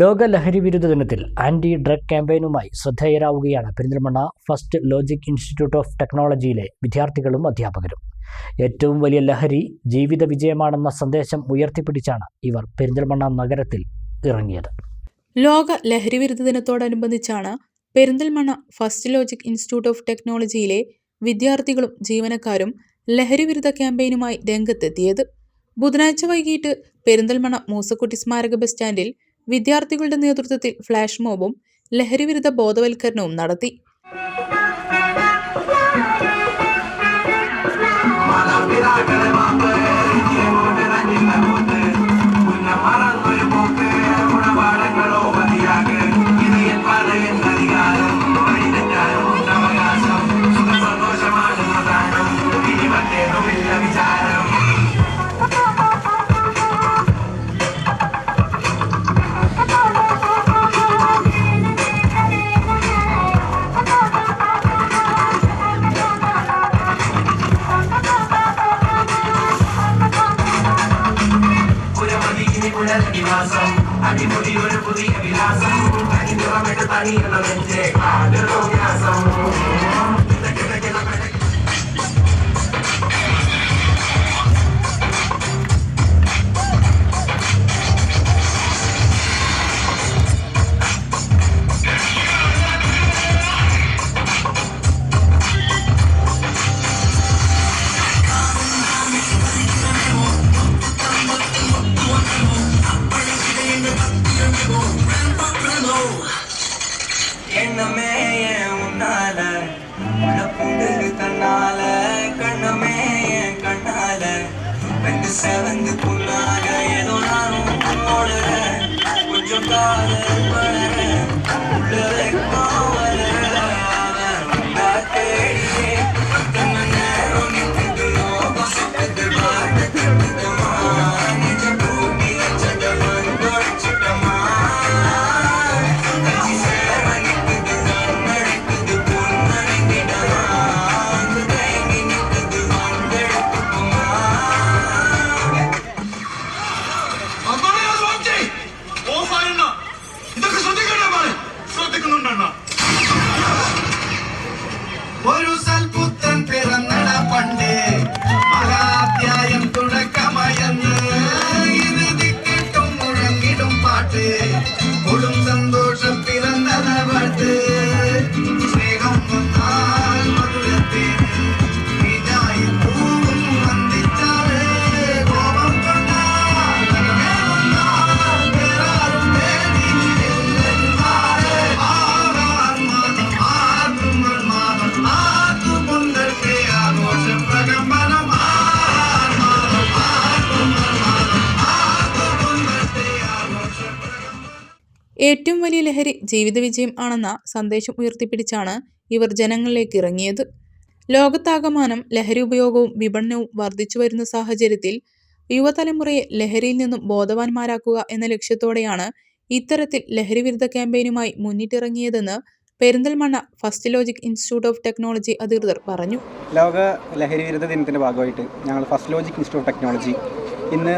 ലോക ലഹരി വിരുദ്ധ ദിനത്തിൽ ആന്റി ഡ്രഗ് ക്യാമ്പയിനുമായി ശ്രദ്ധേയരാവുകയാണ് Perinthalmanna first logic institute of ടെക്നോളജിയിലെ വിദ്യാർത്ഥികളും അധ്യാപകരും. ഏറ്റവും വലിയ ലഹരി ജീവിത വിജയമാണെന്ന സന്ദേശം ഉയർത്തിപ്പിടിച്ചാണ് ഇവർ പെരിന്തൽമണ്ണ നഗരത്തിൽ ഇറങ്ങിയത്. ലോക ലഹരി വിരുദ്ധ ദിനത്തോടനുബന്ധിച്ചാണ് Perinthalmanna first logic institute of ടെക്നോളജിയിലെ വിദ്യാർത്ഥികളും ജീവനക്കാരും ലഹരി വിരുദ്ധ ക്യാമ്പയിനുമായി രംഗത്തെത്തിയത്. ബുധനാഴ്ച വൈകിട്ട് പെരിന്തൽമണ്ണ മൂസക്കുട്ടി സ്മാരക ബസ് സ്റ്റാൻഡിൽ വിദ്യാർത്ഥികളുടെ നേതൃത്വത്തിൽ ഫ്ലാഷ് മോബും ലഹരിവിരുദ്ധ ബോധവൽക്കരണവും നടത്തി. విలాసం అతి దూరమెడతాని అన్న వెంచే కాదు వ్యాసం எண்ணமே என் உன்னால உள்ள பூண்டு தன்னால கண்ணமே என் கண்ணால. ரெண்டு செவந்து புண்ணாக ஏதோ நானும் கொஞ்சம் காதல் பட கொடும் சந்தோஷம் ഏറ്റവും വലിയ ലഹരി ജീവിത വിജയം ആണെന്ന സന്ദേശം ഉയർത്തിപ്പിടിച്ചാണ് ഇവർ ജനങ്ങളിലേക്ക് ഇറങ്ങിയത്. ലോകത്താകമാനം ലഹരി ഉപയോഗവും വിപണനവും വർദ്ധിച്ചു വരുന്ന സാഹചര്യത്തിൽ യുവതലമുറയെ ലഹരിയിൽ നിന്നും ബോധവാന്മാരാക്കുക എന്ന ലക്ഷ്യത്തോടെയാണ് ഇത്തരത്തിൽ ലഹരി വിരുദ്ധ ക്യാമ്പയിനുമായി മുന്നിട്ടിറങ്ങിയതെന്ന് Perinthalmanna first logic institute of technology അധികൃതർ പറഞ്ഞു. ലോക ലഹരി വിരുദ്ധ ദിനത്തിന്റെ ഭാഗമായിട്ട് ഞങ്ങൾ first logic institute of technology ഇന്ന്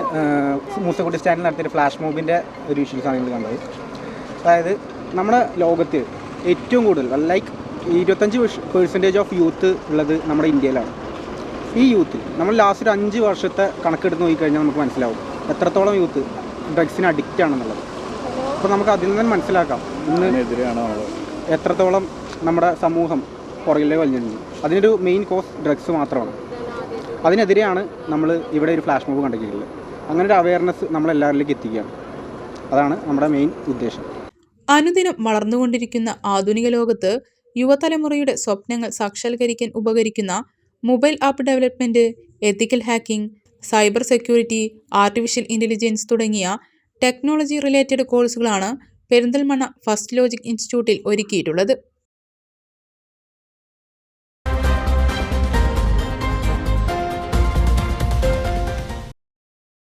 മൂസക്കുട്ടി സ്റ്റാൻഡിൽ നടത്തിയ ഫ്ലാഷ് മോബിന്റെ ഒരു വിഷ്വൽസാണ് നിങ്ങൾ കണ്ടത്. അതായത് നമ്മുടെ ലോകത്ത് ഏറ്റവും കൂടുതൽ ലൈക്ക് ഇരുപത്തഞ്ച് പേഴ്സന്റേജ് ഓഫ് യൂത്ത് ഉള്ളത് നമ്മുടെ ഇന്ത്യയിലാണ്. ഈ യൂത്ത് നമ്മൾ ലാസ്റ്റ് ഒരു അഞ്ച് വർഷത്തെ കണക്കെടുത്ത് നോക്കിക്കഴിഞ്ഞാൽ നമുക്ക് മനസ്സിലാവും എത്രത്തോളം യൂത്ത് ഡ്രഗ്സിന് അഡിക്റ്റ് ആണെന്നുള്ളത്. അപ്പോൾ നമുക്ക് അതിൽ നിന്ന് മനസ്സിലാക്കാം. ഇന്ന് എത്രത്തോളം നമ്മുടെ സമൂഹം പുറകിലെ വലിഞ്ഞിട്ടുണ്ട്. അതിനൊരു മെയിൻ കോസ് ഡ്രഗ്സ് മാത്രമാണ്. അതിനെതിരെയാണ് നമ്മൾ ഇവിടെ ഒരു ഫ്ലാഷ് മോബ് കണ്ടിട്ടുള്ളത് അങ്ങനെ ഒരു അവയർനെസ് നമ്മളെല്ലാവരിലേക്ക് എത്തിക്കുകയാണ്. അതാണ് നമ്മുടെ മെയിൻ ഉദ്ദേശം. അനുദിനം വളർന്നുകൊണ്ടിരിക്കുന്ന ആധുനിക ലോകത്ത് യുവതലമുറയുടെ സ്വപ്നങ്ങൾ സാക്ഷാത്കരിക്കാൻ ഉപകരിക്കുന്ന mobile app development ethical hacking cyber security artificial intelligence തുടങ്ങിയ ടെക്നോളജി റിലേറ്റഡ് കോഴ്സുകളാണ് പെരിന്തൽമണ്ണ ഫസ്റ്റ് ലോജിക് ഇൻസ്റ്റിറ്റ്യൂട്ടിൽ ഒരുക്കിയിട്ടുള്ളത്.